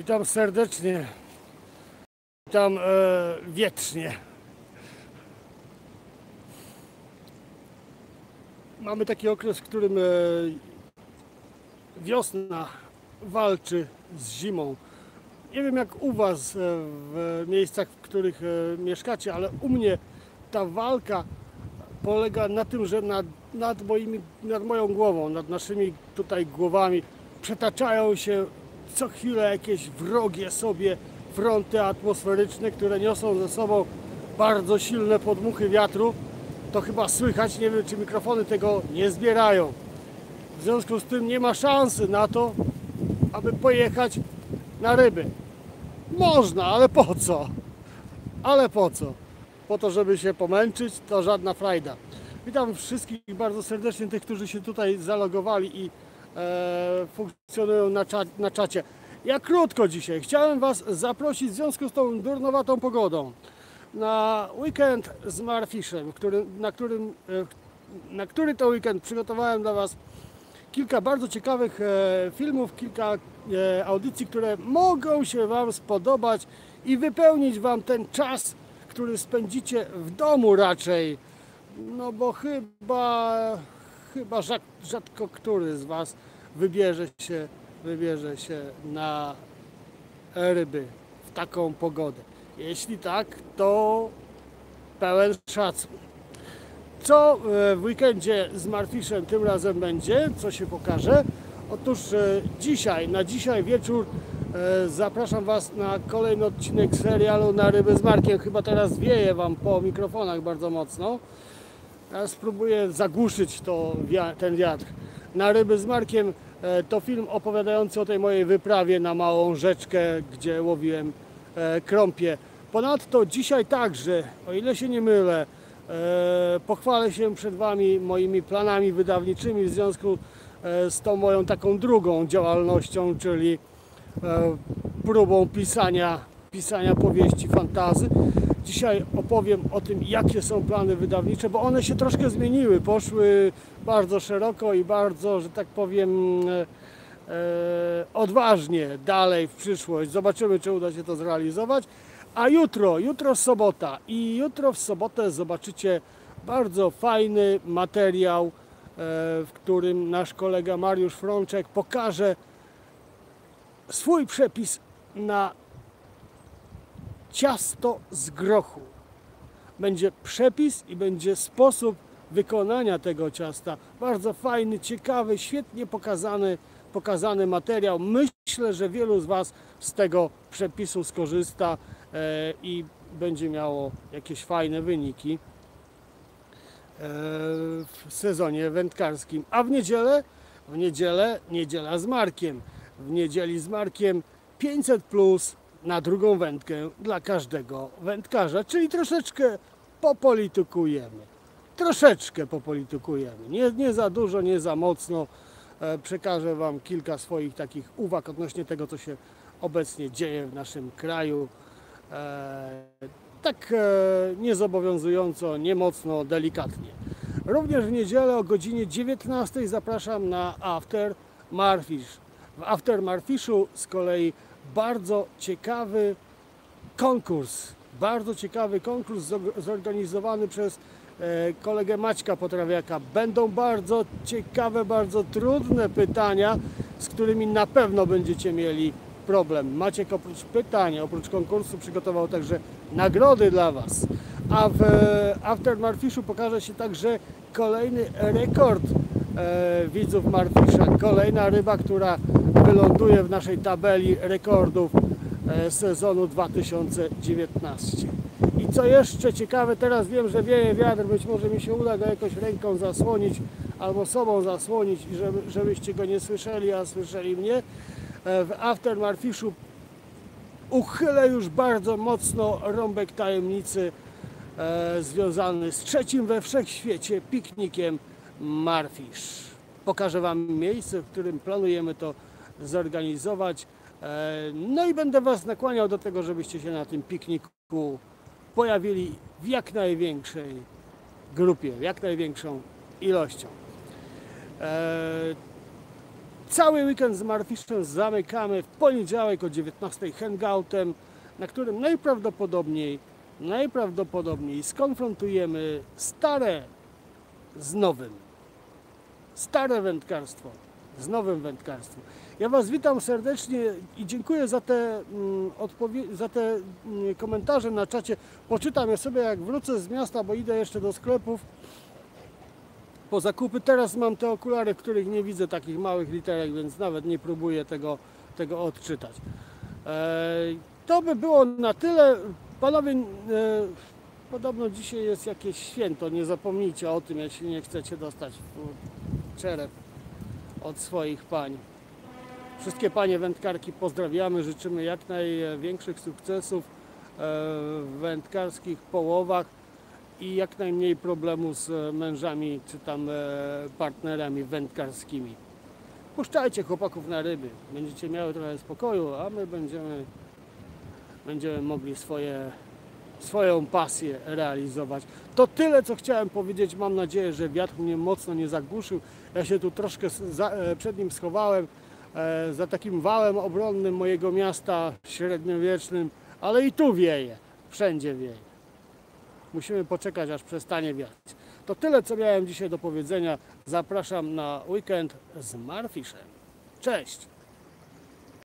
Witam serdecznie. Witam e, wietrznie. Mamy taki okres, w którym e, wiosna walczy z zimą. Nie wiem jak u Was e, w miejscach, w których e, mieszkacie, ale u mnie ta walka polega na tym, że nad, nad, moimi, nad moją głową, nad naszymi tutaj głowami przetaczają się co chwilę jakieś wrogie sobie fronty atmosferyczne, które niosą ze sobą bardzo silne podmuchy wiatru. To chyba słychać, nie wiem czy mikrofony tego nie zbierają. W związku z tym nie ma szansy na to, aby pojechać na ryby. Można, ale po co? Ale po co? Po to, żeby się pomęczyć, to żadna frajda. Witam wszystkich bardzo serdecznie, tych, którzy się tutaj zalogowali i e, funkcjonują na, cza, na czacie. Ja krótko dzisiaj. Chciałem Was zaprosić w związku z tą durnowatą pogodą na weekend z Marfishem, który, na, którym, e, na który to weekend przygotowałem dla Was kilka bardzo ciekawych e, filmów, kilka e, audycji, które mogą się Wam spodobać i wypełnić Wam ten czas, który spędzicie w domu raczej. No bo chyba, chyba rzad, rzadko który z Was wybierze się, wybierze się na ryby w taką pogodę. Jeśli tak, to pełen szacun. Co e, w weekendzie z Marfishem tym razem będzie, co się pokaże? Otóż e, dzisiaj, na dzisiaj wieczór e, zapraszam Was na kolejny odcinek serialu Na ryby z Markiem. Chyba teraz wieje Wam po mikrofonach bardzo mocno. Ja spróbuję zagłuszyć to, ten wiatr. Na ryby z Markiem e, to film opowiadający o tej mojej wyprawie na małą rzeczkę, gdzie łowiłem e, krąpie. Ponadto dzisiaj także, o ile się nie mylę, e, pochwalę się przed Wami moimi planami wydawniczymi w związku z tą moją taką drugą działalnością, czyli próbą pisania, pisania powieści fantazy. Dzisiaj opowiem o tym, jakie są plany wydawnicze, bo one się troszkę zmieniły, poszły bardzo szeroko i bardzo, że tak powiem, e, e, odważnie dalej w przyszłość. Zobaczymy, czy uda się to zrealizować. A jutro, jutro sobota i jutro w sobotę zobaczycie bardzo fajny materiał, e, w którym nasz kolega Mariusz Frączek pokaże swój przepis na ciasto z grochu. Będzie przepis i będzie sposób wykonania tego ciasta. Bardzo fajny, ciekawy, świetnie pokazany, pokazany materiał. Myślę, że wielu z Was z tego przepisu skorzysta e, i będzie miało jakieś fajne wyniki e, w sezonie wędkarskim. A w niedzielę, w niedzielę, niedziela z Markiem. W niedzieli z Markiem 500 plus na drugą wędkę dla każdego wędkarza, czyli troszeczkę popolitykujemy. Troszeczkę popolitykujemy. Nie, nie za dużo, nie za mocno. E, Przekażę Wam kilka swoich takich uwag odnośnie tego, co się obecnie dzieje w naszym kraju. E, Tak e, niezobowiązująco, nie mocno, delikatnie. Również w niedzielę o godzinie 19 zapraszam na After Marfish. W After Marfishu z kolei bardzo ciekawy konkurs. Bardzo ciekawy konkurs zorganizowany przez e, kolegę Maćka Potrawiaka. Będą bardzo ciekawe, bardzo trudne pytania, z którymi na pewno będziecie mieli problem. Maciek oprócz pytań, oprócz konkursu przygotował także nagrody dla Was. A w e, After Marfishu pokaże się także kolejny rekord e, widzów Marfisza. Kolejna ryba, która wyląduje w naszej tabeli rekordów e, sezonu 2019. I co jeszcze ciekawe, teraz wiem, że wieje wiatr, być może mi się uda go jakoś ręką zasłonić albo sobą zasłonić, żeby, żebyście go nie słyszeli, a słyszeli mnie. E, W After Marfishu uchylę już bardzo mocno rąbek tajemnicy e, związany z trzecim we wszechświecie piknikiem Marfish. Pokażę Wam miejsce, w którym planujemy to zorganizować. E, no i będę Was nakłaniał do tego, żebyście się na tym pikniku pojawili w jak największej grupie, w jak największą ilością. E, Cały weekend z Marfiszem zamykamy w poniedziałek o 19 hangoutem, na którym najprawdopodobniej, najprawdopodobniej skonfrontujemy stare z nowym. Stare wędkarstwo z nowym wędkarstwem. Ja Was witam serdecznie i dziękuję za te, mm, za te mm, komentarze na czacie. Poczytam je sobie jak wrócę z miasta, bo idę jeszcze do sklepów po zakupy. Teraz mam te okulary, w których nie widzę takich małych literek, więc nawet nie próbuję tego, tego odczytać. E, to by było na tyle. Panowie, e, podobno dzisiaj jest jakieś święto, nie zapomnijcie o tym, jeśli nie chcecie dostać w czerep od swoich pań. Wszystkie panie wędkarki pozdrawiamy, życzymy jak największych sukcesów e, w wędkarskich połowach i jak najmniej problemu z mężami czy tam e, partnerami wędkarskimi. Puszczajcie chłopaków na ryby, będziecie miały trochę spokoju, a my będziemy, będziemy mogli swoje, swoją pasję realizować. To tyle, co chciałem powiedzieć. Mam nadzieję, że wiatr mnie mocno nie zagłuszył. Ja się tu troszkę e, przed nim schowałem e, za takim wałem obronnym mojego miasta średniowiecznym, ale i tu wieje, wszędzie wieje. Musimy poczekać, aż przestanie wiać. To tyle, co miałem dzisiaj do powiedzenia. Zapraszam na weekend z Marfiszem. Cześć!